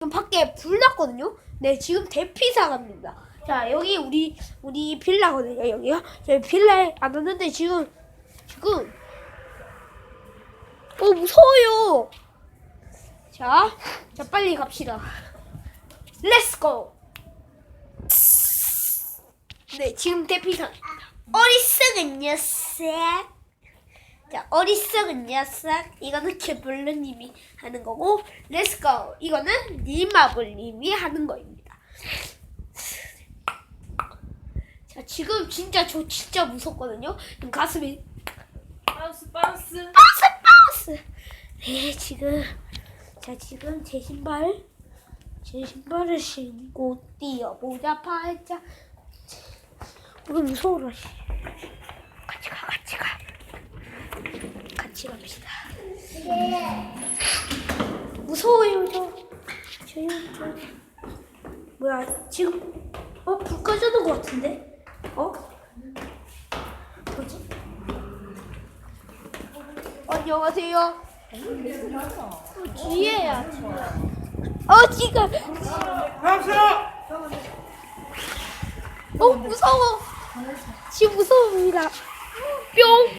지금 밖에 불 났거든요. 네, 지금 대피사 갑니다. 자, 여기 우리 우리 빌라거든요. 여기요. 저희 빌라에 안 왔는데 지금 지금 어 무서워요. 자, 자 빨리 갑시다. 렛츠 고. 네, 지금 대피사. 어리석은 녀석. 자, 어리석은 녀석. 이거는 개블루님이 하는 거고, 렛츠고. 이거는 니마블님이 하는 거입니다. 자, 지금 진짜 저 진짜 무섭거든요. 지금 가슴이 바운스 바운스 바스 바스. 네, 지금 자 지금 제 신발 제 신발을 신고 뛰어보자 팔자. 우리 무서워라. 씨. 같이 가, 같이 가. 같이 갑시다. 무서워요, 저. 저희 저. 뭐야, 지금 어 불 꺼져는 것 같은데? 어? 뭐지? 안녕하세요. 어, 뒤에야. 어 지금. 어 무서워. 지금 무서웁니다. 뿅.